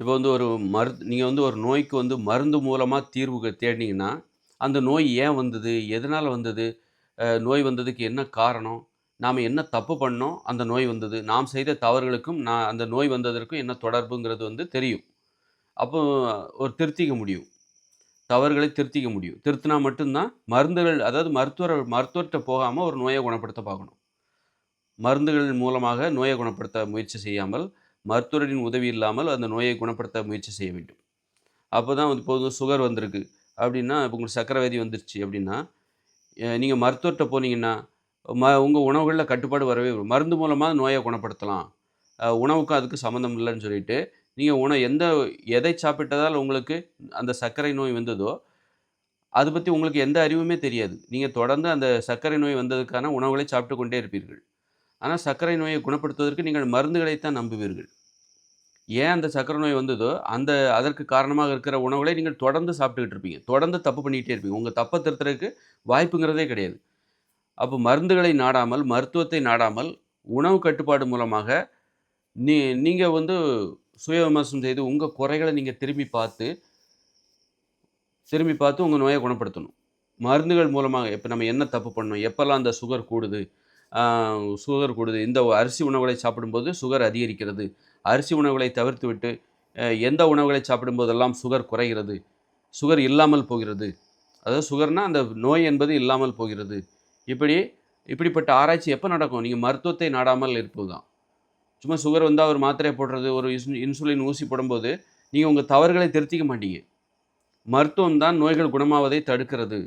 இப்போ வந்து ஒரு மரு நீங்கள் வந்து ஒரு நோய்க்கு வந்து மருந்து மூலமாக தீர்வு தேடினீங்கன்னா அந்த நோய் ஏன் வந்தது? எதனால் வந்தது? நோய் வந்ததுக்கு என்ன காரணம்? நாம் என்ன தப்பு பண்ணோம்? அந்த நோய் வந்தது. நாம் செய்த தவறுகளுக்கும் நான் அந்த நோய் வந்ததற்கும் என்ன தொடர்புங்கிறது வந்து தெரியும். அப்போ ஒரு திருத்திக்க முடியும். தவறுகளை திருத்திக்க முடியும். திருத்தினா மட்டும்தான் மருந்துகள் அதாவது மருத்துவர் மருத்துவர்கிட்ட போகாமல் ஒரு நோயை குணப்படுத்த பார்க்கணும். மருந்துகள் மூலமாக நோயை குணப்படுத்த முயற்சி செய்யாமல் மருத்துவரின் உதவி இல்லாமல் அந்த நோயை குணப்படுத்த முயற்சி செய்ய வேண்டும். அப்போ தான் வந்து போதும் சுகர் வந்திருக்கு. அப்படின்னா இப்போ உங்களுக்கு சக்கரை வியாதி வந்துருச்சு அப்படின்னா நீங்கள் மருத்துவர்கிட்ட போனீங்கன்னா ம உங்கள் உணவுகளில் கட்டுப்பாடு வரவே வரும். மருந்து மூலமாக நோயை குணப்படுத்தலாம். உணவுக்கும் அதுக்கு சம்மந்தம் இல்லைன்னு சொல்லிட்டு நீங்கள் உணவு எந்த எதை சாப்பிட்டதால் உங்களுக்கு அந்த சர்க்கரை நோய் வந்ததோ அதை பற்றி உங்களுக்கு எந்த அறிவுமே தெரியாது. நீங்கள் தொடர்ந்து அந்த சர்க்கரை நோய் வந்ததுக்கான உணவுகளை சாப்பிட்டு கொண்டே இருப்பீர்கள். ஆனால் சர்க்கரை நோயை குணப்படுத்துவதற்கு நீங்கள் மருந்துகளைத்தான் நம்புவீர்கள். ஏன் அந்த சர்க்கரை நோய் வந்ததோ அந்த அதற்கு காரணமாக இருக்கிற உணவுகளை நீங்கள் தொடர்ந்து சாப்பிட்டுக்கிட்டு இருப்பீங்க. தொடர்ந்து தப்பு பண்ணிக்கிட்டே இருப்பீங்க. உங்கள் தப்பை திருத்துறதுக்கு வாய்ப்புங்கிறதே கிடையாது. அப்போ மருந்துகளை நாடாமல் மருத்துவத்தை நாடாமல் உணவு கட்டுப்பாடு மூலமாக நீ நீங்கள் வந்து சுய விமர்சனம் செய்து உங்கள் குறைகளை நீங்கள் திரும்பி பார்த்து திரும்பி பார்த்து உங்கள் நோயை குணப்படுத்தணும். மருந்துகள் மூலமாக இப்போ நம்ம என்ன தப்பு பண்ணோம்? எப்போல்லாம் அந்த சுகர் கூடுது? சுகர் கூடுது. இந்த அரிசி உணவுகளை சாப்பிடும்போது சுகர் அதிகரிக்கிறது. அரிசி உணவுகளை தவிர்த்து விட்டு எந்த உணவுகளை சாப்பிடும்போதெல்லாம் சுகர் குறைகிறது? சுகர் இல்லாமல் போகிறது. அதாவது சுகர்னால் அந்த நோய் என்பது இல்லாமல் போகிறது. இப்படி இப்படிப்பட்ட ஆராய்ச்சி எப்போ நடக்கும்? நீங்கள் மருத்துவத்தை நாடாமல் இருப்பது தான் சும்மா சுகர் வந்தால் ஒரு மாத்திரை போடுறது ஒரு இன்சுலின் ஊசி போடும்போது நீங்கள் உங்கள் தவறுகளை திருத்திக்க மாட்டீங்க. மருத்துவம் தான் நோய்கள் குணமாவதை தடுக்கிறது.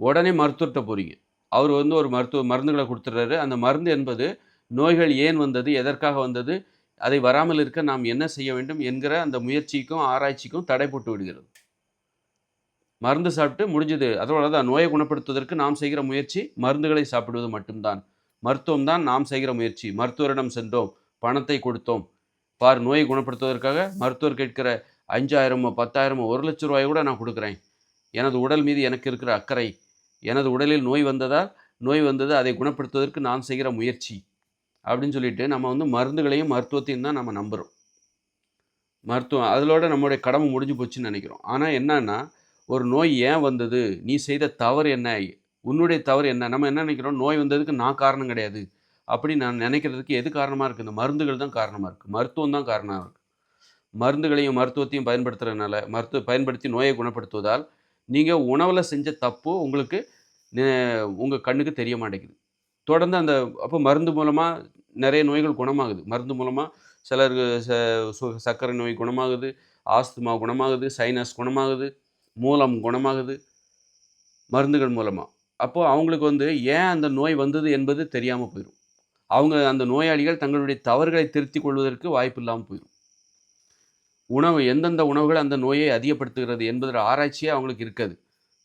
உடனே மருத்துவர்கிட்ட போகிறீங்க அவர் வந்து ஒரு மருத்துவ மருந்துகளை கொடுத்துட்றாரு. அந்த மருந்து என்பது நோய்கள் ஏன் வந்தது எதற்காக வந்தது அதை வராமல் இருக்க நாம் என்ன செய்ய வேண்டும் என்கிற அந்த முயற்சிக்கும் ஆராய்ச்சிக்கும் தடை போட்டு விடுகிறது. மருந்து சாப்பிட்டு முடிஞ்சது. அதோட தான் நோயை குணப்படுத்துவதற்கு நாம் செய்கிற முயற்சி மருந்துகளை சாப்பிடுவது மட்டும்தான். மருத்துவம் தான் நாம் செய்கிற முயற்சி. மருத்துவரிடம் சென்றோம் பணத்தை கொடுத்தோம். பார் நோயை குணப்படுத்துவதற்காக மருத்துவர் கேட்கிற அஞ்சாயிரமோ பத்தாயிரமோ ஒரு லட்ச ரூபாய் கூட நான் கொடுக்குறேன். எனது உடல் மீது எனக்கு இருக்கிற அக்கறை எனது உடலில் நோய் வந்ததால் நோய் வந்தது அதை குணப்படுத்துவதற்கு நான் செய்கிற முயற்சி. அப்படின்னு சொல்லிட்டு நம்ம வந்து மருந்துகளையும் மருத்துவத்தையும் தான் நம்ம நம்புகிறோம் மருத்துவம் அதிலோட நம்மளுடைய கடமை முடிஞ்சு போச்சுன்னு நினைக்கிறோம். ஆனால் என்னன்னா ஒரு நோய் ஏன் வந்தது? நீ செய்த தவறு என்ன? உன்னுடைய தவறு என்ன? நம்ம என்ன நினைக்கிறோம்? நோய் வந்ததுக்கு நான் காரணம் கிடையாது. அப்படி நான் நினைக்கிறதுக்கு எது காரணமாக இருக்குது இந்த மருந்துகள் தான் காரணமாக இருக்குது மருத்துவம் தான் காரணமாக இருக்குது மருந்துகளையும் மருத்துவத்தையும் பயன்படுத்துறதுனால மருத்துவ பயன்படுத்தி நோயை குணப்படுத்துவதால் நீங்கள் உணவில் செஞ்ச தப்பு உங்களுக்கு உங்கள் கண்ணுக்கு தெரிய மாட்டேங்குது. தொடர்ந்து அந்த அப்போ மருந்து மூலமாக நிறைய நோய்கள் குணமாகுது. மருந்து மூலமாக சிலருக்கு ச சு- சர்க்கரை நோய் குணமாகுது ஆஸ்துமா குணமாகுது சைனஸ் குணமாகுது மூலம் குணமாகுது மருந்துகள் மூலமாக அப்போது அவங்களுக்கு வந்து ஏன் அந்த நோய் வந்தது என்பது தெரியாமல் போயிடும் அவங்க அந்த நோயாளிகள் தங்களுடைய தவறுகளை திருத்திக் கொள்வதற்கு வாய்ப்பு இல்லாமல் போயிடும் உணவு எந்தெந்த உணவுகள் அந்த நோயை அதிகப்படுத்துகிறது என்பதில் ஆராய்ச்சியே அவங்களுக்கு இருக்காது.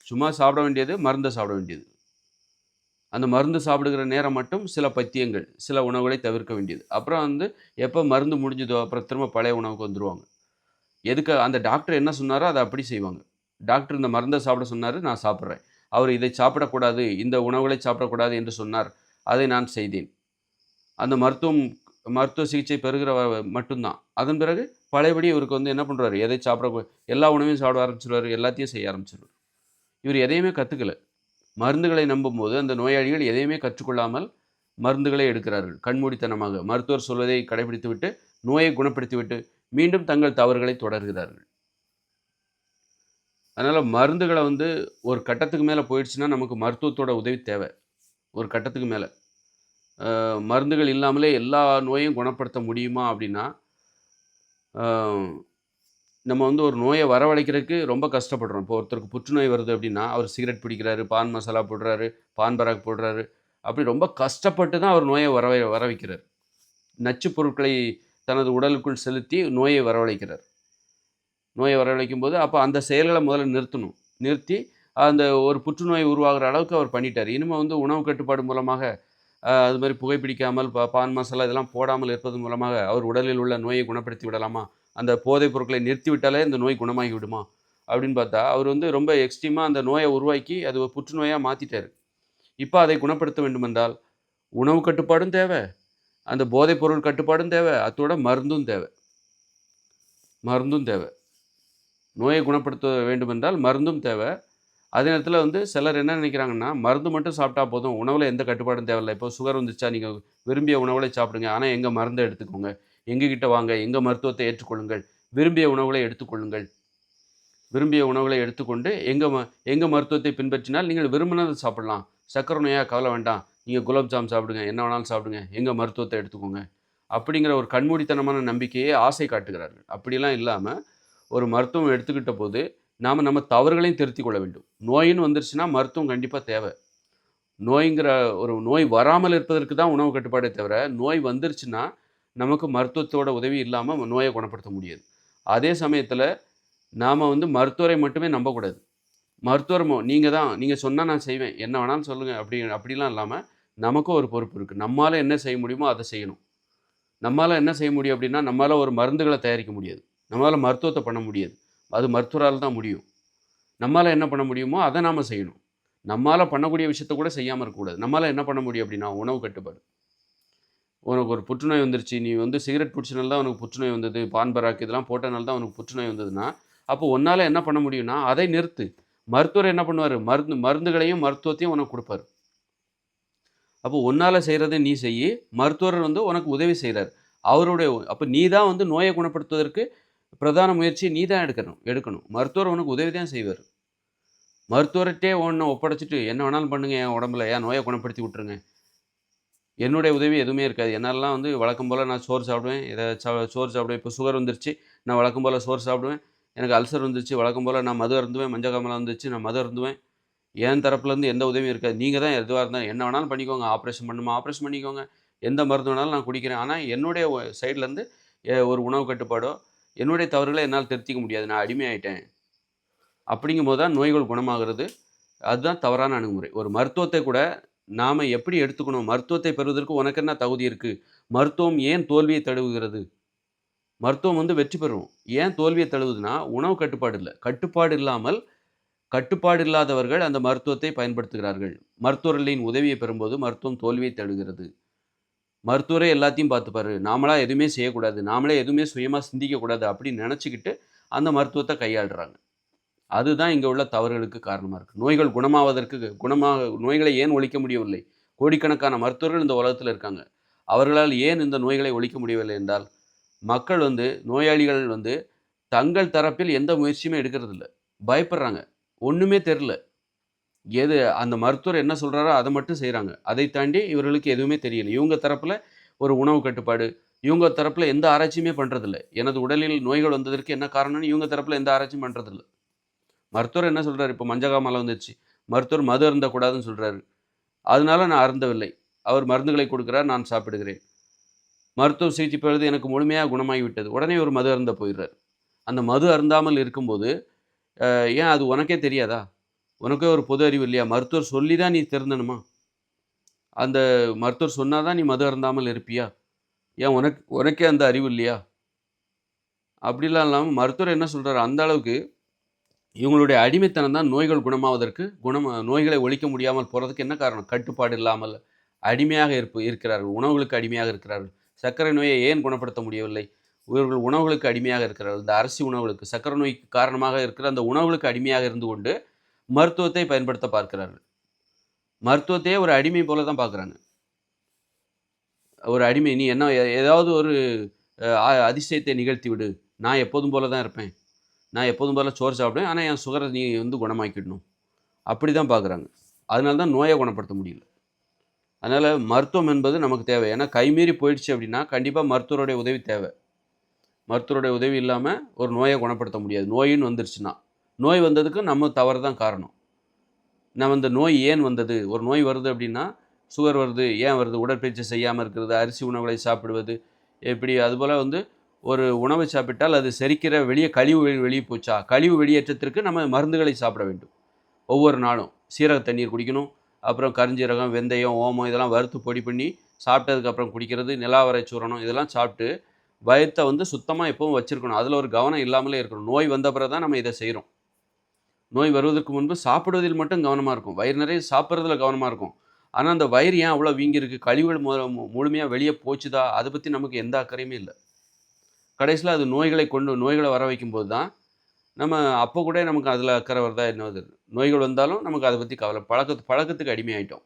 சும்மா சாப்பிட வேண்டியது மருந்தை சாப்பிட வேண்டியது. அந்த மருந்து சாப்பிடுகிற நேரம் மட்டும் சில பத்தியங்கள் சில உணவுகளை தவிர்க்க வேண்டியது. அப்புறம் வந்து எப்போ மருந்து முடிஞ்சதோ அப்புறம் திரும்ப பழைய உணவுக்கு வந்துடுவாங்க எதுக்கு அந்த டாக்டர் என்ன சொன்னாரோ அதை அப்படி செய்வாங்க. டாக்டர் இந்த மருந்தை சாப்பிட சொன்னார் நான் சாப்பிட்றேன். அவர் இதை சாப்பிடக்கூடாது இந்த உணவுகளை சாப்பிடக்கூடாது என்று சொன்னார். அதை நான் செய்தேன். அந்த மருத்துவம் மருத்துவ சிகிச்சை பெறுகிற மட்டும்தான். அதன் பிறகு பழையபடி இவருக்கு வந்து என்ன பண்ணுறாரு எதை சாப்பிட எல்லா உணவையும் சாப்பிட ஆரம்பிச்சிருவார் எல்லாத்தையும் செய்ய ஆரம்பிச்சிருவார். இவர் எதையுமே கற்றுக்கல மருந்துகளை நம்பும்போது அந்த நோயாளிகள் எதையுமே கற்றுக்கொள்ளாமல் மருந்துகளை எடுக்கிறார்கள். கண்மூடித்தனமாக. மருத்துவர் சொல்வதை கடைபிடித்துவிட்டு நோயை குணப்படுத்திவிட்டு மீண்டும் தங்கள் தவறுகளை தொடர்கிறார்கள். அதனால் மருந்துகளை வந்து ஒரு கட்டத்துக்கு மேலே போயிடுச்சுன்னா நமக்கு மருத்துவத்தோட உதவி தேவை. ஒரு கட்டத்துக்கு மேலே. மருந்துகள் இல்லாமலே எல்லா நோயையும் குணப்படுத்த முடியுமா அப்படின்னா நம்ம வந்து ஒரு நோயை வரவழைக்கிறதுக்கு ரொம்ப கஷ்டப்படுறோம். இப்போ ஒருத்தருக்கு புற்றுநோய் வருது அப்படின்னா அவர் சிகரெட் பிடிக்கிறாரு பான் மசாலா போடுறாரு பான் பராக் போடுறாரு. அப்படி ரொம்ப கஷ்டப்பட்டு தான் அவர் நோயை வரவை வர வைக்கிறார் நச்சுப் பொருட்களை தனது உடலுக்குள் செலுத்தி நோயை வரவழைக்கிறார். நோயை வரவழைக்கும் போது அப்போ அந்த செயல்களை முதல்ல நிறுத்தணும். நிறுத்தி அந்த ஒரு புற்றுநோய் உருவாகிற அளவுக்கு அவர் பண்ணிட்டார். இனிமேல் வந்து உணவு கட்டுப்பாடு மூலமாக அது மாதிரி புகைப்பிடிக்காமல் பா பான் மசாலா இதெல்லாம் போடாமல் இருப்பது மூலமாக அவர் உடலில் உள்ள நோயை குணப்படுத்தி விடலாமா? அந்த போதைப் பொருட்களை நிறுத்தி விட்டாலே இந்த நோய் குணமாகி விடுமா அப்படின்னு பார்த்தா அவர் வந்து ரொம்ப எக்ஸ்ட்ரீமாக அந்த நோயை உருவாக்கி அது புற்றுநோயாக மாற்றிட்டார் இப்போ அதை குணப்படுத்த வேண்டுமென்றால் உணவு கட்டுப்பாடும் தேவை அந்த போதைப் பொருள் கட்டுப்பாடும் தேவை அதோட மருந்தும் தேவை. மருந்தும் தேவை. நோயை குணப்படுத்த வேண்டுமென்றால் மருந்தும் தேவை. அதே நேரத்தில் வந்து சிலர் என்ன நினைக்கிறாங்கன்னா மருந்து மட்டும் சாப்பிட்டா போதும். உணவில் எந்த கட்டுப்பாடும் தேவையில்லை. இப்போ சுகர் வந்துச்சா நீங்கள் விரும்பிய உணவுகளை சாப்பிடுங்க. ஆனால் எங்கள் மருந்தை எடுத்துக்கோங்க. எங்ககிட்ட வாங்க. எங்கள் மருத்துவத்தை ஏற்றுக்கொள்ளுங்கள். விரும்பிய உணவுகளை எடுத்துக்கொள்ளுங்கள். விரும்பிய உணவுகளை எடுத்துக்கொண்டு எங்கள் ம எங்கள் மருத்துவத்தை பின்பற்றினால் நீங்கள் விரும்பினதை சாப்பிடலாம். சக்கரை நோயாக கவலை வேண்டாம். நீங்கள் குலோப்ஜாம் சாப்பிடுங்க. என்ன வேணாலும் சாப்பிடுங்க. எங்கள் மருத்துவத்தை எடுத்துக்கோங்க. அப்படிங்கிற ஒரு கண்மூடித்தனமான நம்பிக்கையை ஆசை காட்டுகிறார்கள். அப்படிலாம் இல்லாமல் ஒரு மருத்துவம் எடுத்துக்கிட்ட போது நாம் நம்ம தவறுகளையும் திருத்திக் கொள்ள வேண்டும். நோயின்னு வந்துருச்சுன்னா மருத்துவம் கண்டிப்பாக தேவை. நோய்ங்கிற ஒரு நோய் வராமல் இருப்பதற்கு தான் உணவு கட்டுப்பாடே தவிர நோய் வந்துருச்சுன்னா நமக்கு மருத்துவத்தோட உதவி இல்லாமல் நோயை குணப்படுத்த முடியாது. அதே சமயத்தில் நாம் வந்து மருத்துவரை மட்டுமே நம்பக்கூடாது. மருத்துவர் நீங்கள் தான் நீங்கள் சொன்னால் நான் செய்வேன். என்ன வேணாலும் சொல்லுங்கள் அப்படி அப்படிலாம் இல்லாமல் நமக்கும் ஒரு பொறுப்பு இருக்குது நம்மளால் என்ன செய்ய முடியுமோ அதை செய்யணும். நம்மளால் என்ன செய்ய முடியும் அப்படின்னா நம்மளால் ஒரு மருந்துகளை தயாரிக்க முடியாது. நம்மளால் மருத்துவத்தை பண்ண முடியாது. அது மருத்துவரால் தான் முடியும். நம்மளால் என்ன பண்ண முடியுமோ அதை நாம் செய்யணும். நம்மளால் பண்ணக்கூடிய விஷயத்த கூட செய்யாமல் இருக்கக்கூடாது நம்மளால் என்ன பண்ண முடியும் அப்படின்னா உணவு கட்டுப்பாடு. உனக்கு ஒரு புற்றுநோய் வந்துருச்சு நீ வந்து சிகரெட் பிடிச்சனால தான் உனக்கு புற்றுநோய் வந்தது பான்பராக்கு இதெல்லாம் போட்டனால தான் உனக்கு புற்றுநோய் வந்ததுன்னா அப்போ உன்னால் என்ன பண்ண முடியும்னா அதை நிறுத்து. மருத்துவர் என்ன பண்ணுவார்? மருந்து மருந்துகளையும் மருத்துவத்தையும் உனக்கு கொடுப்பாரு. அப்போ உன்னால் செய்கிறத நீ செய்யி மருத்துவர் வந்து உனக்கு உதவி செய்கிறார் அவருடைய அப்போ நீ தான் வந்து நோயை குணப்படுத்துவதற்கு பிரதான முயற்சியை நீ தான் எடுக்கணும் எடுக்கணும். மருத்துவர் உனக்கு உதவி தான் செய்வார். மருத்துவர்கிட்டே ஒன்று ஒப்படைச்சிட்டு என்ன வேணாலும் பண்ணுங்க என் உடம்புல ஏன் நோயை குணப்படுத்தி விட்ருங்க என்னுடைய உதவி எதுவுமே இருக்காது. என்னாலலாம் வந்து வழக்கம் போல் நான் சோறு சாப்பிடுவேன். இதை சோறு சாப்பிடுவேன் இப்போ சுகர் வந்துருச்சு. நான் வழக்கம் போல் சோறு சாப்பிடுவேன். எனக்கு அல்சர் வந்துருச்சு. வழக்கம் போல் நான் மது அருந்துவேன். மஞ்சள் காமலை வந்துருச்சு. நான் மது அருந்துவேன். என் தரப்புலேருந்து எந்த உதவியும் இருக்காது. நீங்கள் தான் எதுவாக இருந்தால் என்ன வேணாலும் பண்ணிக்கோங்க. ஆப்ரேஷன் பண்ணுமா ஆப்ரேஷன் பண்ணிக்கோங்க. எந்த மருந்து வேணாலும் நான் குடிக்கிறேன். ஆனால் என்னுடைய சைட்லேருந்து ஒரு உணவு கட்டுப்பாடோ என்னுடைய தவறுகளை என்னால் திருத்திக்க முடியாது. நான் அடிமையாயிட்டேன். அப்படிங்கும் போது தான் நோய்கள் குணமாகிறது. அதுதான் தவறான அணுகுமுறை. ஒரு மருத்துவத்தை கூட நாம் எப்படி எடுத்துக்கணும்? மருத்துவத்தை பெறுவதற்கு உனக்கு என்ன தகுதி இருக்குது மருத்துவம் ஏன் தோல்வியை தழுவுகிறது? மருத்துவம் வந்து வெற்றி பெறும். ஏன் தோல்வியை தழுவுதுன்னா உணவு கட்டுப்பாடு இல்லை. கட்டுப்பாடு இல்லாமல் கட்டுப்பாடு இல்லாதவர்கள் அந்த மருத்துவத்தை பயன்படுத்துகிறார்கள். மருத்துவர்களின் உதவியை பெறும்போது மருத்துவம் தோல்வியை தழுகிறது. மருத்துவரை எல்லாத்தையும் பார்த்துப்பாரு. நாமளாக எதுவுமே செய்யக்கூடாது. நாமளே எதுவுமே சுயமாக சிந்திக்கக்கூடாது அப்படின்னு நினச்சிக்கிட்டு அந்த மருத்துவத்தை கையாளுறாங்க. அதுதான் இங்கே உள்ள தவறுகளுக்கு காரணமாக இருக்குது நோய்கள் குணமாவதற்கு குணமாக நோய்களை ஏன் ஒழிக்க முடியவில்லை? கோடிக்கணக்கான மருத்துவர்கள் இந்த உலகத்தில் இருக்காங்க. அவர்களால் ஏன் இந்த நோய்களை ஒழிக்க முடியவில்லை என்றால் மக்கள் வந்து நோயாளிகள் வந்து தங்கள் தரப்பில் எந்த முயற்சியுமே எடுக்கிறதில்ல. பயப்படுறாங்க. ஒன்றுமே தெரில எது அந்த மருத்துவர் என்ன சொல்கிறாரோ அதை மட்டும் செய்கிறாங்க அதை தாண்டி இவர்களுக்கு எதுவுமே தெரியல. இவங்க தரப்பில் ஒரு உணவு கட்டுப்பாடு இவங்க தரப்பில் எந்த ஆராய்ச்சியுமே பண்ணுறதில்ல எனது உடலில் நோய்கள் வந்ததற்கு என்ன காரணம்னு இவங்க தரப்பில் எந்த ஆராய்ச்சியும் பண்ணுறதில்ல மருத்துவர் என்ன சொல்கிறார் இப்போ மஞ்சகாமலை வந்துருச்சு. மருத்துவர் மது அருந்தக்கூடாதுன்னு சொல்கிறாரு அதனால நான் அருந்தவில்லை. அவர் மருந்துகளை கொடுக்குறார் நான் சாப்பிடுகிறேன். மருத்துவ சிகிச்சை பெறுவது எனக்கு முழுமையாக குணமாகிவிட்டது. உடனே ஒரு மது அருந்த போயிடுறார். அந்த மது அருந்தாமல் இருக்கும்போது ஏன் அது உனக்கே தெரியாதா? உனக்கே ஒரு பொது அறிவு இல்லையா? மருத்துவர் சொல்லி தான் நீ திருந்தணுமா? அந்த மருத்துவர் சொன்னால் தான் நீ மது அருந்தாமல் இருப்பியா? ஏன் உனக்கு உனக்கே அந்த அறிவு இல்லையா? அப்படிலாம் இல்லாமல் மருத்துவர் என்ன சொல்கிறார் அந்த அளவுக்கு இவங்களுடைய அடிமைத்தனம் தான் நோய்கள் குணமாவதற்கு குணம் நோய்களை ஒழிக்க முடியாமல் போகிறதுக்கு என்ன காரணம்? கட்டுப்பாடு இல்லாமல் அடிமையாக இருப்பு இருக்கிறார்கள். உணவுகளுக்கு அடிமையாக இருக்கிறார்கள். சர்க்கரை நோயை ஏன் குணப்படுத்த முடியவில்லை? இவர்கள் உணவுகளுக்கு அடிமையாக இருக்கிறார்கள். இந்த அரிசி உணவுகளுக்கு சர்க்கரை நோய்க்கு காரணமாக இருக்கிற அந்த உணவுகளுக்கு அடிமையாக இருந்து கொண்டு மருத்துவத்தை பயன்படுத்த பார்க்கிறார்கள். மருத்துவத்தையே ஒரு அடிமை போல தான் பார்க்குறாங்க. ஒரு அடிமை நீ என்ன ஏதாவது ஒரு அதிசயத்தை நிகழ்த்தி விடு. நான் எப்போதும் போல தான் இருப்பேன். நான் எப்போதும் போல சோறு சாப்பிடுவேன். ஆனால் என் சுகரை நீ வந்து குணமாக்கிடணும். அப்படி தான் பார்க்குறாங்க. அதனால தான் நோயை குணப்படுத்த முடியல. அதனால் மருத்துவம் என்பது நமக்கு தேவை. ஏன்னா கைமீறி போயிடுச்சு அப்படின்னா கண்டிப்பாக மருத்துவருடைய உதவி தேவை. மருத்துவருடைய உதவி இல்லாமல் ஒரு நோயை குணப்படுத்த முடியாது. நோயின்னு வந்துருச்சுன்னா. நோய் வந்ததுக்கு நம்ம தவறு தான் காரணம். நம்ம இந்த நோய் ஏன் வந்தது? ஒரு நோய் வருது அப்படின்னா சுகர் வருது ஏன் வருது? உடற்பயிற்சி செய்யாமல் இருக்கிறது அரிசி உணவுகளை சாப்பிடுவது எப்படி? அதுபோல் வந்து ஒரு உணவை சாப்பிட்டால் அது செரிக்கிற வெளியே கழிவு வெளியே போச்சா? கழிவு வெளியேற்றத்திற்கு நம்ம மருந்துகளை சாப்பிட வேண்டும். ஒவ்வொரு நாளும் சீரக தண்ணீர் குடிக்கணும். அப்புறம் கரிஞ்சீரகம் வெந்தயம் ஓமம் இதெல்லாம் வறுத்து பொடி பண்ணி சாப்பிட்டதுக்கப்புறம் குடிக்கிறது நிலாவரை சூரணம் இதெல்லாம் சாப்பிட்டு பயத்தை வந்து சுத்தமாக எப்பவும் வச்சுருக்கணும். அதில் ஒரு கவனம் இல்லாமலே இருக்கணும். நோய் வந்த பிறகு தான் நம்ம இதை செய்கிறோம் நோய் வருவதற்கு முன்பு சாப்பிடுவதில் மட்டும் கவனமாக இருக்கும். வயிறு நிறைய சாப்பிட்றதுல கவனமாக இருக்கும். ஆனால் அந்த வயிறு ஏன் அவ்வளோ வீங்கியிருக்கு? கழிவுகள் முழுமையாக வெளியே போச்சுதா? அதை பற்றி நமக்கு எந்த அக்கறையுமே இல்லை. கடைசியில் அது நோய்களை கொண்டு நோய்களை வர வைக்கும்போது தான் நம்ம அப்போ கூட நமக்கு அதில் அக்கறை வருதா? என்னது நோய்கள் வந்தாலும் நமக்கு அதை பற்றி கவலை பழக்கத்து பழக்கத்துக்கு அடிமையாயிட்டோம்.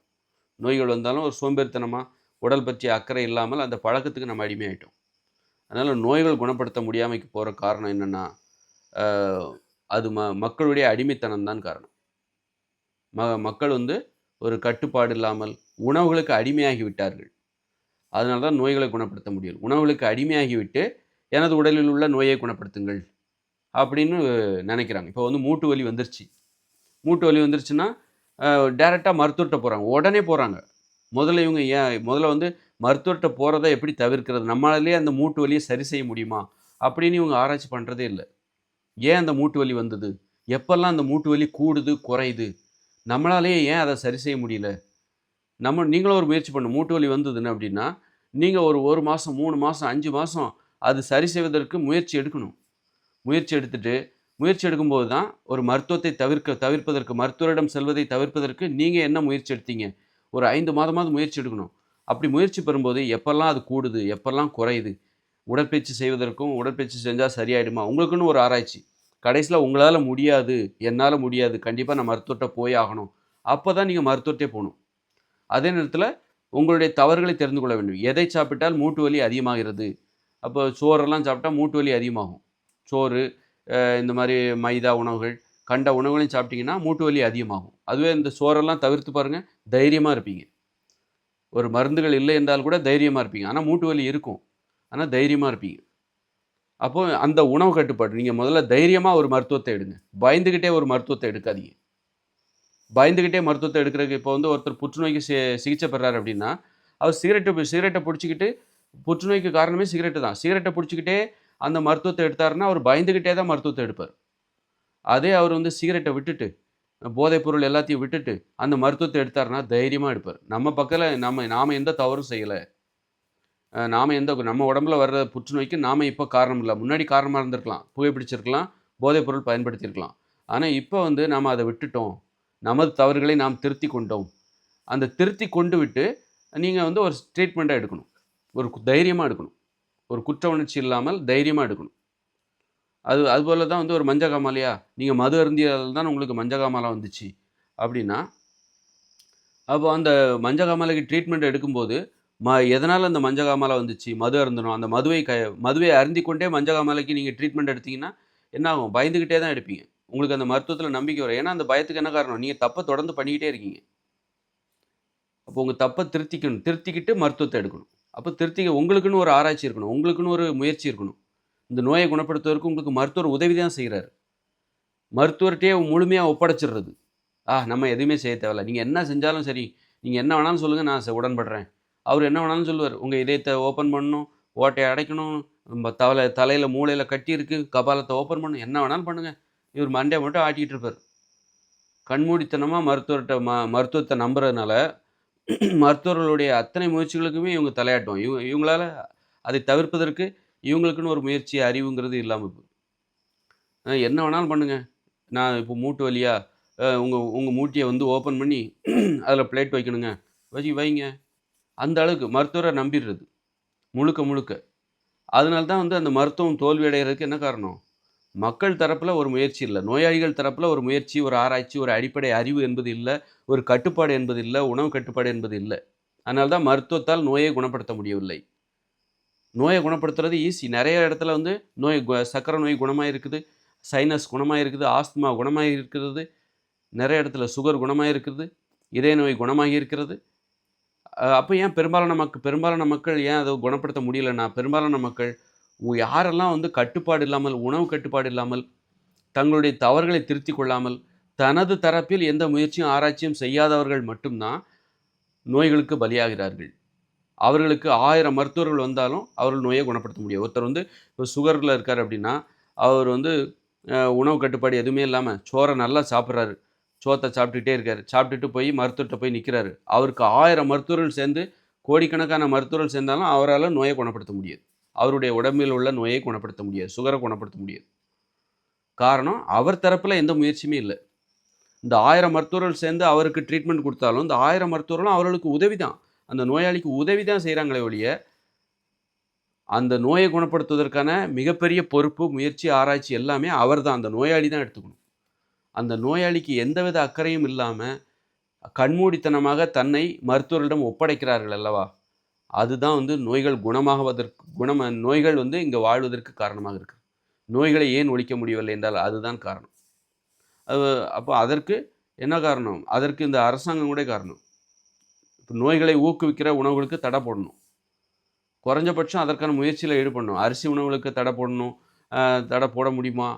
நோய்கள் வந்தாலும் ஒரு சோம்பேறித்தனமாக உடல் பற்றிய அக்கறை இல்லாமல் அந்த பழக்கத்துக்கு நம்ம அடிமையாயிட்டோம். அதனால் நோய்கள் குணப்படுத்த முடியாமல் போகிற காரணம் என்னென்னா அது ம மக்களுடைய அடிமைத்தனம் தான் காரணம். ம மக்கள் வந்து ஒரு கட்டுப்பாடு இல்லாமல் உணவுகளுக்கு அடிமையாகி விட்டார்கள் அதனால தான் நோய்களை குணப்படுத்த முடியும் உணவுகளுக்கு அடிமையாகிவிட்டு எனது உடலில் உள்ள நோயை குணப்படுத்துங்கள் அப்படின்னு நினைக்கிறாங்க. இப்போ வந்து மூட்டு வலி வந்துருச்சு. மூட்டு வலி வந்துருச்சுன்னா டேரெக்டாக மருத்துவர்கிட்ட போகிறாங்க உடனே போகிறாங்க முதல்ல இவங்க ஏன் முதல்ல வந்து மருத்துவர்கிட்ட போகிறத எப்படி தவிர்க்கிறது? நம்மளாலே அந்த மூட்டு வலியை சரி செய்ய முடியுமா? அப்படின்னு இவங்க ஆராய்ச்சி பண்ணுறதே இல்லை. ஏன் அந்த மூட்டு வலி வந்தது? எப்பெல்லாம் அந்த மூட்டு வலி கூடுது குறையுது? நம்மளாலேயே ஏன் அதை சரி செய்ய முடியல? நம்ம நீங்களும் ஒரு முயற்சி பண்ணணும் மூட்டு வலி வந்ததுன்னு அப்படின்னா நீங்கள் ஒரு ஒரு மாதம் மூணு மாதம் அஞ்சு மாதம் அது சரி செய்வதற்கு முயற்சி எடுக்கணும். முயற்சி எடுத்துட்டு முயற்சி எடுக்கும்போது தான் ஒரு மருத்துவத்தை தவிர்க்க தவிர்ப்பதற்கு மருத்துவரிடம் செல்வதை தவிர்ப்பதற்கு நீங்கள் என்ன முயற்சி எடுத்தீங்க? ஒரு ஐந்து மாதமாவது முயற்சி எடுக்கணும். அப்படி முயற்சி பெறும்போது எப்பெல்லாம் அது கூடுது எப்பெல்லாம் குறையுது? உடற்பயிற்சி செய்வதற்கும் உடற்பயிற்சி செஞ்சால் சரியாயிடுமா? உங்களுக்குன்னு ஒரு ஆராய்ச்சி. கடைசியில் உங்களால் முடியாது என்னால் முடியாது. கண்டிப்பாக நான் மருத்துவர்கிட்ட போய் ஆகணும். அப்போ தான் நீங்கள் மருத்துவர்கிட்டே போகணும். அதே நேரத்தில் உங்களுடைய தவறுகளை தெரிந்து கொள்ள வேண்டும். எதை சாப்பிட்டால் மூட்டு வலி அதிகமாகிறது? அப்போ சோறெல்லாம் சாப்பிட்டா மூட்டு வலி அதிகமாகும். சோறு இந்த மாதிரி மைதா உணவுகள் கண்ட உணவுகளையும் சாப்பிட்டிங்கன்னா மூட்டு வலி அதிகமாகும். அதுவே இந்த சோறெல்லாம் தவிர்த்து பாருங்கள் தைரியமாக இருப்பீங்க. ஒரு மருந்துகள் இல்லை என்றால் கூட தைரியமாக இருப்பீங்க. ஆனால் மூட்டு வலி இருக்கும். ஆனால் தைரியமாக இருப்பீங்க. அப்போது அந்த உணவு கட்டுப்பாடு நீங்கள் முதல்ல தைரியமாக ஒரு மருத்துவத்தை எடுங்க. பயந்துக்கிட்டே ஒரு மருத்துவத்தை எடுக்காதீங்க. பயந்துக்கிட்டே மருத்துவத்தை எடுக்கிறதுக்கு இப்போ வந்து ஒருத்தர் புற்றுநோய்க்கு சி சிகிச்சை பெறாரு அப்படின்னா அவர் சிகரெட்டு சிகரெட்டை பிடிச்சிக்கிட்டு புற்றுநோய்க்கு காரணமே சிகரெட்டு தான். சிகரெட்டை பிடிச்சிக்கிட்டே அந்த மருத்துவத்தை எடுத்தாருன்னா அவர் பயந்துக்கிட்டே தான் மருத்துவத்தை எடுப்பார். அதே அவர் வந்து சிகரெட்டை விட்டுட்டு போதைப் பொருள் எல்லாத்தையும் விட்டுட்டு அந்த மருத்துவத்தை எடுத்தாருன்னா தைரியமாக எடுப்பார். நம்ம பக்கத்தில் நம்ம நாம் எந்த தவறும் செய்யலை. நாம் எந்த நம்ம உடம்புல வர்ற புற்றுநோய்க்கு நாம் இப்போ காரணம் இல்லை. முன்னாடி காரணமாக இருந்திருக்கலாம். புகைப்பிடிச்சிருக்கலாம் போதைப் பொருள் பயன்படுத்தியிருக்கலாம். ஆனால் இப்போ வந்து நாம் அதை விட்டுட்டோம். நமது தவறுகளை நாம் திருத்தி கொண்டோம். அந்த திருத்தி கொண்டு விட்டு நீங்கள் வந்து ஒரு ட்ரீட்மெண்ட்டாக எடுக்கணும். ஒரு தைரியமாக எடுக்கணும். ஒரு குற்ற உணர்ச்சி இல்லாமல் தைரியமாக எடுக்கணும். அது அதுபோல் தான் வந்து ஒரு மஞ்சகாமாலையா? நீங்கள் மது அருந்தியால் தான் உங்களுக்கு மஞ்சகாமாலா வந்துச்சு. அப்படின்னா அப்போ அந்த மஞ்சகாமாலைக்கு ட்ரீட்மெண்ட் எடுக்கும்போது ம எதனால் அந்த மஞ்சகாமலை வந்துச்சு? மது அருந்தணும். அந்த மதுவை க மதுவை அருந்தி கொண்டே மஞ்சகாமலைக்கு நீங்கள் ட்ரீட்மெண்ட் எடுத்தீங்கன்னா என்ன ஆகும் பயந்துக்கிட்டே தான் எடுப்பீங்க. உங்களுக்கு அந்த மருத்துவத்தில் நம்பிக்கை வரும். ஏன்னா அந்த பயத்துக்கு என்ன காரணம்? நீங்கள் தப்பை தொடர்ந்து பண்ணிக்கிட்டே இருக்கீங்க. அப்போ உங்கள் தப்பை திருத்திக்கணும். திருத்திக்கிட்டு மருத்துவத்தை எடுக்கணும். அப்போ திருத்திக்க உங்களுக்குன்னு ஒரு ஆராய்ச்சி இருக்கணும். உங்களுக்குன்னு ஒரு முயற்சி இருக்கணும். இந்த நோயை குணப்படுத்துவதற்கு உங்களுக்கு மருத்துவர் உதவி தான் செய்கிறாரு மருத்துவர்கிட்டே முழுமையாக ஒப்படைச்சிடுறது. ஆ நம்ம எதுவுமே செய்ய தேவையில்ல. நீங்கள் என்ன செஞ்சாலும் சரி. நீங்கள் என்ன வேணாலும் சொல்லுங்கள் நான் உடன்படுறேன். அவர் என்ன வேணாலும் சொல்லுவார். உங்கள் இதயத்தை ஓப்பன் பண்ணணும் ஓட்டையை அடைக்கணும் தலை தலையில் மூளையில் கட்டி கபாலத்தை ஓப்பன் பண்ணணும் என்ன வேணாலும் பண்ணுங்கள் இவர் மண்டே மட்டும் ஆட்டிக்கிட்டு இருப்பார். கண்மூடித்தனமாக மருத்துவர்கிட்ட ம மருத்துவத்தை நம்புறதுனால மருத்துவர்களுடைய அத்தனை முயற்சிகளுக்குமே இவங்க தலையாட்டும். இவங்க இவங்களால அதை தவிர்ப்பதற்கு இவங்களுக்குன்னு ஒரு முயற்சி அறிவுங்கிறது இல்லாமல் இப்போ என்ன வேணாலும் பண்ணுங்கள் நான் இப்போ மூட்டு வழியாக உங்கள் உங்கள் மூட்டியை வந்து ஓப்பன் பண்ணி அதில் பிளேட் வைக்கணுங்க. வச்சு வைங்க. அந்த அளவுக்கு மருத்துவரை நம்பிடுறது. முழுக்க முழுக்க. அதனால தான் வந்து அந்த மருத்துவம் தோல்வி அடைகிறதுக்கு என்ன காரணம்? மக்கள் தரப்பில் ஒரு முயற்சி இல்லை. நோயாளிகள் தரப்பில் ஒரு முயற்சி ஒரு ஆராய்ச்சி ஒரு அடிப்படை அறிவு என்பது இல்லை. ஒரு கட்டுப்பாடு என்பது இல்லை. உணவு கட்டுப்பாடு என்பது இல்லை. அதனால தான் மருத்துவத்தால் நோயை குணப்படுத்த முடியவில்லை. நோயை குணப்படுத்துறது ஈஸி நிறைய இடத்துல வந்து நோய் சக்கரை நோய் குணமாக இருக்குது. சைனஸ் குணமாக இருக்குது. ஆஸ்துமா குணமாக இருக்கிறது. நிறைய இடத்துல சுகர் குணமாக இருக்கிறது இதய நோய் குணமாகி இருக்கிறது. அப்போ ஏன் பெரும்பாலான மக்கள் பெரும்பாலான மக்கள் ஏன் அதை குணப்படுத்த முடியலன்னா பெரும்பாலான மக்கள் யாரெல்லாம் வந்து கட்டுப்பாடு இல்லாமல் உணவு கட்டுப்பாடு இல்லாமல் தங்களுடைய தவறுகளை திருத்தி கொள்ளாமல் தனது தரப்பில் எந்த முயற்சியும் ஆராய்ச்சியும் செய்யாதவர்கள் மட்டும்தான் நோய்களுக்கு பலியாகிறார்கள். அவர்களுக்கு ஆயிரம் மருத்துவர்கள் வந்தாலும் அவர்கள் நோயை குணப்படுத்த முடியும் ஒருத்தர் வந்து இப்போ சுகரில் இருக்கார் அப்படின்னா அவர் வந்து உணவு கட்டுப்பாடு எதுவுமே இல்லாமல் சோறை நல்லா சாப்பிட்றாரு. சோத்தை சாப்பிட்டுட்டே இருக்கார். சாப்பிட்டுட்டு போய் மருத்துவர்கிட்ட போய் நிற்கிறாரு அவருக்கு ஆயிரம் மருத்துவர்கள் சேர்ந்து கோடிக்கணக்கான மருத்துவர்கள் சேர்ந்தாலும் அவரால் நோயை குணப்படுத்த முடியாது. அவருடைய உடம்பில் உள்ள நோயை குணப்படுத்த முடியாது. சுகரை குணப்படுத்த முடியாது. காரணம் அவர் தரப்பில் எந்த முயற்சியுமே இல்லை. இந்த ஆயிரம் மருத்துவர்கள் சேர்ந்து அவருக்கு ட்ரீட்மெண்ட் கொடுத்தாலும் இந்த ஆயிரம் மருத்துவர்களும் அவர்களுக்கு உதவி தான் அந்த நோயாளிக்கு உதவி தான் செய்கிறாங்களே ஒழிய அந்த நோயை குணப்படுத்துவதற்கான மிகப்பெரிய பொறுப்பு, முயற்சி, ஆராய்ச்சி எல்லாமே அவர் தான். அந்த நோயாளி தான் எடுத்துக்கணும். அந்த நோயாளிக்கு எந்தவித அக்கறையும் இல்லாமல் கண்மூடித்தனமாக தன்னை மருத்துவர்களிடம் ஒப்படைக்கிறார்கள் அல்லவா? அதுதான் வந்து நோய்கள் குணமாகுவதற்கு குணம நோய்கள் வந்து இங்கே வாழ்வதற்கு காரணமாக இருக்கு. நோய்களை ஏன் ஒழிக்க முடியவில்லை என்றால் அதுதான் காரணம். அது அப்போ அதற்கு என்ன காரணம்? அதற்கு இந்த அரசாங்கம் கூட காரணம். இப்போ நோய்களை ஊக்குவிக்கிற உணவுகளுக்கு தடை போடணும். குறைஞ்சபட்சம் அதற்கான முயற்சியில் ஈடுபடணும். அரிசி உணவுகளுக்கு தடை போடணும். தடை போட முடியுமா?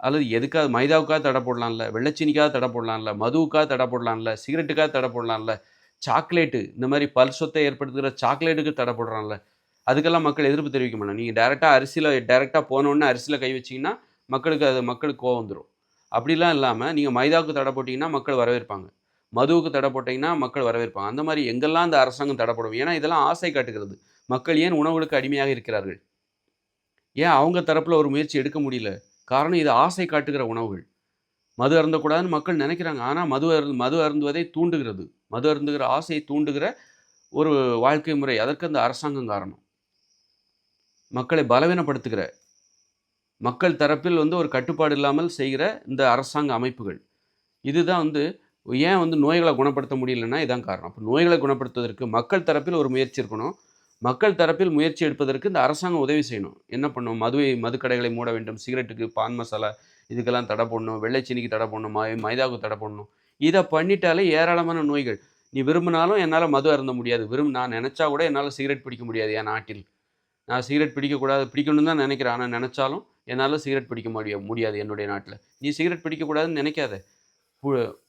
அல்லது எதுக்காக மைதாவுக்காக தடை போடலாம்ல, வெள்ளச்சீனிக்காவது தடை போடலாம்ல, மதுவுக்காக தடை போடலாம்ல, சிகரெட்டுக்காக தடை போடலாம்ல, சாக்லேட்டு இந்த மாதிரி பல் சொத்தை ஏற்படுத்துகிற சாக்லேட்டுக்கு தடை போடுறான்ல. அதுக்கெல்லாம் மக்கள் எதிர்ப்பு தெரிவிக்க மாட்டாங்க. நீங்கள் டேரெக்டாக அரிசியில் டேரெக்டாக போனோடனே அரிசியில் கை வச்சிங்கன்னா மக்களுக்கு அது மக்களுக்கு கோவம் வந்துடும் அப்படிலாம் இல்லாமல் நீங்கள் மைதாவுக்கு தடை போட்டிங்கன்னா மக்கள் வரவேற்பாங்க. மதுவுக்கு தடை போட்டிங்கன்னா மக்கள் வரவேற்பாங்க. அந்த மாதிரி எங்கெல்லாம் அந்த அரசாங்கம் தடை போடும். ஏன்னா இதெல்லாம் ஆசை காட்டுகிறது. மக்கள் ஏன் உணவுகளுக்கு அடிமையாக இருக்கிறார்கள்? ஏன் அவங்க தரப்பில் ஒரு முயற்சி எடுக்க முடியல? காரணம் இது ஆசை காட்டுகிற உணவுகள். மது அருந்தக்கூடாதுன்னு மக்கள் நினைக்கிறாங்க ஆனால் மது அருந் மது அருந்துவதை தூண்டுகிறது. மது அருந்துகிற ஆசையை தூண்டுகிற ஒரு வாழ்க்கை முறை. அதற்கு அந்த அரசாங்கம் காரணம். மக்களை பலவீனப்படுத்துகிற மக்கள் தரப்பில் வந்து ஒரு கட்டுப்பாடு இல்லாமல் செய்கிற இந்த அரசாங்க அமைப்புகள். இதுதான் வந்து ஏன் வந்து நோய்களை குணப்படுத்த முடியலன்னா இதான் காரணம். அப்போ நோய்களை குணப்படுத்துவதற்கு மக்கள் தரப்பில் ஒரு முயற்சி இருக்கணும். மக்கள் தரப்பில் முயற்சி எடுப்பதற்கு இந்த அரசாங்கம் உதவி செய்யணும். என்ன பண்ணும்? மதுவை மதுக்கடைகளை மூட வேண்டும். சிகரெட்டுக்கு, பான் மசாலா இதுக்கெல்லாம் தடை போடணும். வெள்ளைச்சீனிக்கு தடை போடணும். மை மைதாவுக்கு தடை போடணும். இதை பண்ணிட்டாலே ஏராளமான நோய்கள். நீ விரும்பினாலும் என்னால் மது அருந்த முடியாது. விரும்ப நான் நினச்சா கூட என்னால் சிகரெட் பிடிக்க முடியாது என் நாட்டில். நான் சிகரெட் பிடிக்கக்கூடாது பிடிக்கணும்னு தான் நினைக்கிறேன் ஆனால் நினச்சாலும் என்னால் சிகரெட் பிடிக்க முடிய முடியாது என்னுடைய நாட்டில் நீ சிகரெட் பிடிக்கக்கூடாதுன்னு நினைக்காத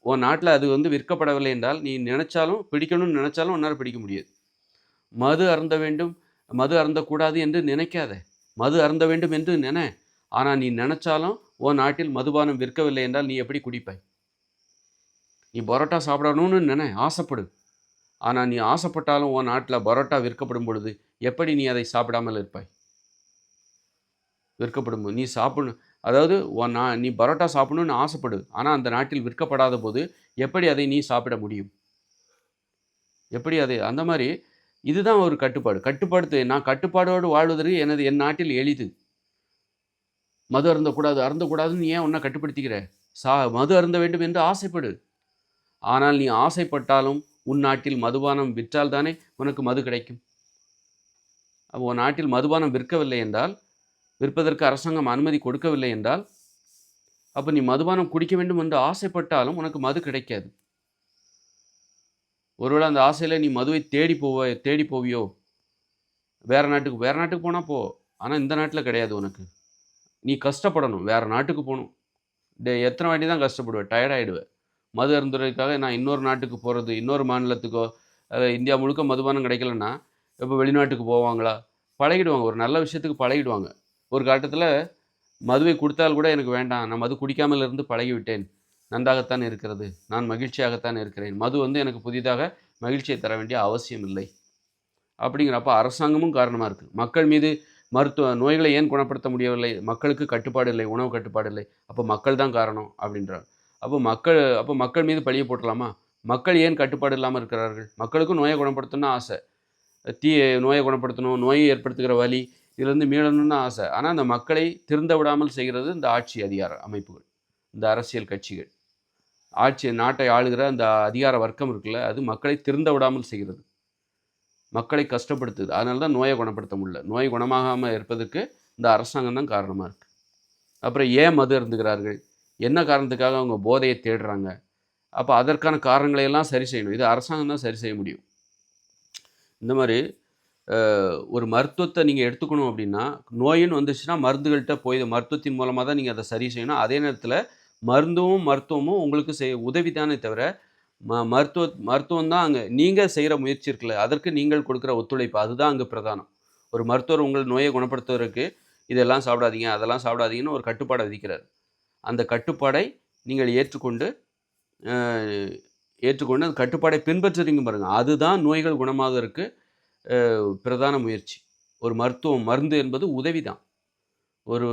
உன் நாட்டில் அது வந்து விற்கப்படவில்லை என்றால், நீ நினச்சாலும் பிடிக்கணும்னு நினச்சாலும் உன்னால் பிடிக்க முடியாது. மது அருந்த வேண்டும், மது அருந்தக்கூடாது என்று நினைக்காத. மது அருந்த வேண்டும் என்று நென. ஆனால் நீ நினச்சாலும் உன் நாட்டில் மதுபானம் விற்கவில்லை என்றால் நீ எப்படி குடிப்பாய்? நீ பரோட்டா சாப்பிடணும்னு நென, ஆசைப்படு. ஆனால் நீ ஆசைப்பட்டாலும் உன் நாட்டில் பரோட்டா விற்கப்படும் பொழுது, எப்படி நீ அதை சாப்பிடாமல் இருப்பாய்? விற்கப்படும் நீ சாப்பிடணும் அதாவது உன் நா நீ பரோட்டா சாப்பிடணும்னு ஆசைப்படு. ஆனால் அந்த நாட்டில் விற்கப்படாத போது, எப்படி அதை நீ சாப்பிட முடியும்? எப்படி அதை அந்த மாதிரி இதுதான் ஒரு கட்டுப்பாடு. கட்டுப்பாடு நான் கட்டுப்பாடோடு வாழ்வதற்கு எனது என் நாட்டில் எளிது. மது அருந்தக்கூடாது, அருந்தக்கூடாதுன்னு ஏன் ஒன்றா கட்டுப்படுத்திக்கிற? சா மது அருந்த வேண்டும் என்று ஆசைப்படு. ஆனால் நீ ஆசைப்பட்டாலும் உன் நாட்டில் மதுபானம் விற்றால் தானே உனக்கு மது கிடைக்கும். அப்போ உன் நாட்டில் மதுபானம் விற்கவில்லை என்றால், விற்பதற்கு அரசாங்கம் அனுமதி கொடுக்கவில்லை என்றால், அப்போ நீ மதுபானம் குடிக்க வேண்டும் என்று ஆசைப்பட்டாலும் உனக்கு மது கிடைக்காது. ஒருவேளை அந்த ஆசையில் நீ மதுவை தேடி போவ தேடி போவியோ? வேற நாட்டுக்கு வேறு நாட்டுக்கு போனால் போ. ஆனால் இந்த நாட்டில் கிடையாது உனக்கு. நீ கஷ்டப்படணும். வேறு நாட்டுக்கு போகணும் டே எத்தனை வாட்டி தான் கஷ்டப்படுவேன் டயர்டாகிடுவேன் மது அருந்துறதுக்காக நான் இன்னொரு நாட்டுக்கு போகிறது இன்னொரு மாநிலத்துக்கோ, இந்தியா முழுக்க மதுபானம் கிடைக்கலன்னா, இப்போ வெளிநாட்டுக்கு போவாங்களா? பழகிடுவாங்க. ஒரு நல்ல விஷயத்துக்கு பழகிடுவாங்க. ஒரு கட்டத்தில மதுவை கொடுத்தால் கூட எனக்கு வேண்டாம். நான் மது குடிக்காமல் இருந்து பழகிவிட்டேன். நன்றாகத்தான் இருக்கிறது. நான் மகிழ்ச்சியாகத்தான் இருக்கிறேன். மது வந்து எனக்கு புதிதாக மகிழ்ச்சியை தர வேண்டிய அவசியம் இல்லை. அப்படிங்கிறப்ப அரசாங்கமும் காரணமாக இருக்குது மக்கள் மீது மருத்துவ நோய்களை ஏன் குணப்படுத்த முடியவில்லை? மக்களுக்கு கட்டுப்பாடு இல்லை. உணவு கட்டுப்பாடு இல்லை. அப்போ மக்கள் தான் காரணம் அப்படின்றார் அப்போ மக்கள் அப்போ மக்கள் மீது பழிய போட்டலாமா மக்கள் ஏன் கட்டுப்பாடு இல்லாமல் இருக்கிறார்கள்? மக்களுக்கும் நோயை குணப்படுத்தணும்னு ஆசை. தீ நோயை குணப்படுத்தணும், நோயை ஏற்படுத்துகிற வழி இதிலிருந்து மீளணும்னு ஆசை. ஆனால் அந்த மக்களை திருந்த விடாமல் செய்கிறது இந்த ஆட்சி அதிகார அமைப்புகள். இந்த அரசியல் கட்சிகள். ஆட்சி நாட்டை ஆளுகிற அந்த அதிகார வர்க்கம் இருக்குல்ல, அது மக்களை திருந்த விடாமல் செய்கிறது. மக்களை கஷ்டப்படுத்துது. அதனால தான் நோயை குணப்படுத்த முடியல. நோய் குணமாகாமல் இருப்பதற்கு இந்த அரசாங்கம் தான் காரணமாக இருக்குது அப்புறம் ஏன் மது இருந்துகிறார்கள் என்ன காரணத்துக்காக அவங்க போதையை தேடுறாங்க? அப்போ அதற்கான காரணங்களை எல்லாம் சரி செய்யணும். இது அரசாங்கம் தான் சரி செய்ய முடியும். இந்த மாதிரி ஒரு மருத்துவத்தை நீங்கள் எடுத்துக்கணும் அப்படின்னா, நோயின்னு வந்துச்சுன்னா மருந்துகள்கிட்ட போய் மருத்துவத்தின் மூலமாக தான் நீங்கள் அதை சரி செய்யணும். அதே நேரத்தில் மருந்தும், மருத்துவமும் உங்களுக்கு செய் உதவி தானே தவிர, ம மருத்துவ மருத்துவம் தான் அங்கே நீங்கள் செய்கிற முயற்சி இருக்குல்ல, அதற்கு நீங்கள் கொடுக்குற ஒத்துழைப்பு அதுதான் அங்கே பிரதானம். ஒரு மருத்துவர் உங்கள் நோயை குணப்படுத்துவதற்கு, இதெல்லாம் சாப்பிடாதீங்க, அதெல்லாம் சாப்பிடாதீங்கன்னு ஒரு கட்டுப்பாடை விதிக்கிறார். அந்த கட்டுப்பாடை நீங்கள் ஏற்றுக்கொண்டு ஏற்றுக்கொண்டு அந்த கட்டுப்பாடை பின்பற்றுறீங்க பாருங்கள் அதுதான் நோய்கள் குணமாகறக்கு பிரதான முயற்சி. ஒரு மருத்துவம் மருந்து என்பது உதவி தான். ஒரு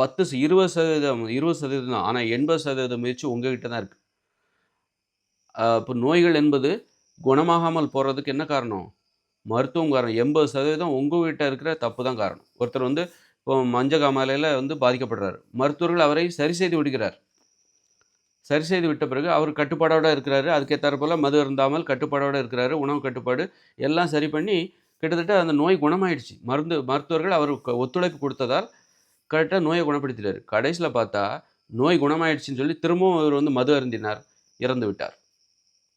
பத்து இருபது சதவீதம் இருபது சதவீதம் தான். ஆனால் எண்பது சதவீத முயற்சி உங்ககிட்ட தான் இருக்குது இப்போ நோய்கள் என்பது குணமாகாமல் போகிறதுக்கு என்ன காரணம்? மருத்துவம் காரணம். எண்பது சதவீதம் உங்கள் இருக்கிற தப்பு தான் காரணம். ஒருத்தர் வந்து இப்போ மஞ்ச காமாலையில் வந்து பாதிக்கப்படுறாரு. மருத்துவர்கள் அவரை சரி செய்து விடுகிறார். சரி செய்து விட்ட பிறகு அவர் கட்டுப்பாடோடு இருக்கிறாரு. அதுக்கேற்றாறு போல் மது இருந்தாமல் கட்டுப்பாடோடு இருக்கிறாரு. உணவு கட்டுப்பாடு எல்லாம் சரி பண்ணி கிட்டத்தட்ட அந்த நோய் குணமாயிடுச்சு. மருந்து மருத்துவர்கள் அவர் ஒத்துழைப்பு கொடுத்ததால் கரெக்டாக நோயை குணப்படுத்திட்டார். கடைசியில் பார்த்தா நோய் குணமாயிடுச்சுன்னு சொல்லி திரும்பவும் அவர் வந்து மது அருந்தினார் இறந்து விட்டார்.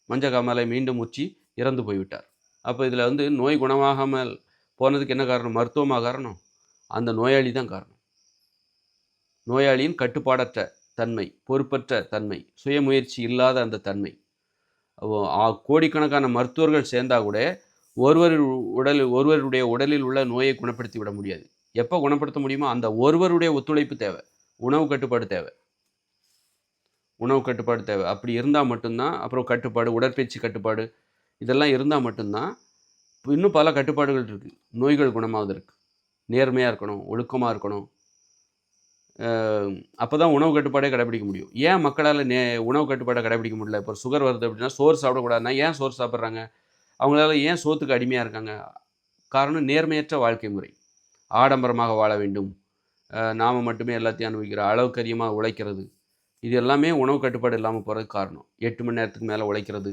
மஞ்ச காமாலை மீண்டும் உச்சி இறந்து போய்விட்டார் அப்போ இதில் வந்து நோய் குணமாகாமல் போனதுக்கு என்ன காரணம்? மருத்துவமாக காரணம்? அந்த நோயாளி தான் காரணம். நோயாளியின் கட்டுப்பாடற்ற தன்மை பொறுப்பற்ற தன்மை சுயமுயற்சி இல்லாத அந்த தன்மை. கோடிக்கணக்கான மருத்துவர்கள் சேர்ந்தா கூட ஒருவர் உடல் ஒருவருடைய உடலில் உள்ள நோயை குணப்படுத்தி விட முடியாது. எப்போ குணப்படுத்த முடியுமோ அந்த ஒருவருடைய ஒத்துழைப்பு தேவை. உணவு கட்டுப்பாடு தேவை. உணவு கட்டுப்பாடு தேவை. அப்படி இருந்தால் மட்டும்தான் அப்புறம் கட்டுப்பாடு உடற்பயிற்சி கட்டுப்பாடு இதெல்லாம் இருந்தால் மட்டும்தான் இன்னும் பல கட்டுப்பாடுகள் இருக்குது நோய்கள் குணமாவதற்கு நேர்மையாக இருக்கணும் ஒழுக்கமாக இருக்கணும். அப்போ தான் உணவு கட்டுப்பாடே கடைபிடிக்க முடியும். ஏன் மக்களால் நே உணவு கட்டுப்பாடை கடைபிடிக்க முடியல? இப்போ சுகர் வருது அப்படின்னா சோறு சாப்பிடக்கூடாதுன்னா ஏன் சோறு சாப்பிட்றாங்க? அவங்களால ஏன் சோத்துக்கு அடிமையாக இருக்காங்க? காரணம் நேர்மையற்ற வாழ்க்கை முறை. ஆடம்பரமாக வாழ வேண்டும். நாம் மட்டுமே எல்லாத்தையும் அனுபவிக்கிற அளவுக்கு அதிகமாக உழைக்கிறது. இது எல்லாமே உணவு கட்டுப்பாடு இல்லாமல் போகிறதுக்கு காரணம். எட்டு மணி நேரத்துக்கு மேலே உழைக்கிறது.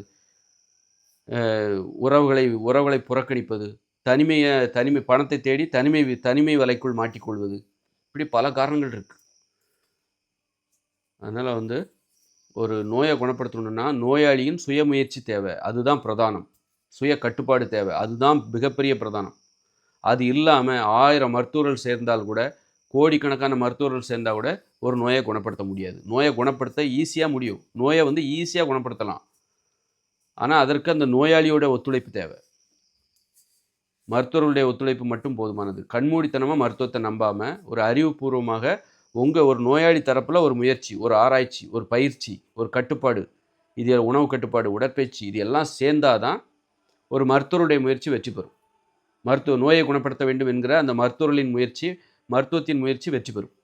உறவுகளை உறவுகளை புறக்கணிப்பது. தனிமையை தனிமை பணத்தை தேடி தனிமை தனிமை வலைக்குள் மாட்டிக்கொள்வது. இப்படி பல காரணங்கள் இருக்குது அதனால் வந்து ஒரு நோயை குணப்படுத்தணுன்னா நோயாளியின் சுயமுயற்சி தேவை. அதுதான் பிரதானம். சுய கட்டுப்பாடு தேவை. அதுதான் மிகப்பெரிய பிரதானம். அது இல்லாமல் ஆயிரம் மருத்துவர்கள் சேர்ந்தால் கூட கோடிக்கணக்கான மருத்துவர்கள் சேர்ந்தால் கூட ஒரு நோயை குணப்படுத்த முடியாது. நோயை குணப்படுத்த ஈஸியாக முடியும். நோயை வந்து ஈஸியாக குணப்படுத்தலாம். ஆனால் அதற்கு அந்த நோயாளியோட ஒத்துழைப்பு தேவை. மருத்துவர்களுடைய ஒத்துழைப்பு மட்டும் போதுமானது. கண்மூடித்தனமாக மருத்துவத்தை நம்பாமல் ஒரு அறிவுபூர்வமாக உங்கள் ஒரு நோயாளி தரப்பில் ஒரு முயற்சி ஒரு ஆராய்ச்சி ஒரு பயிற்சி ஒரு கட்டுப்பாடு இது உணவு கட்டுப்பாடு உடற்பயிற்சி இது எல்லாம் சேர்ந்தாதான் ஒரு மருத்துவருடைய முயற்சி வெற்றி பெறும். மருத்துவ நோயை குணப்படுத்த வேண்டும் என்கிற அந்த மருத்துவர்களின் முயற்சி மருத்துவத்தின் முயற்சி வெற்றி பெறும்.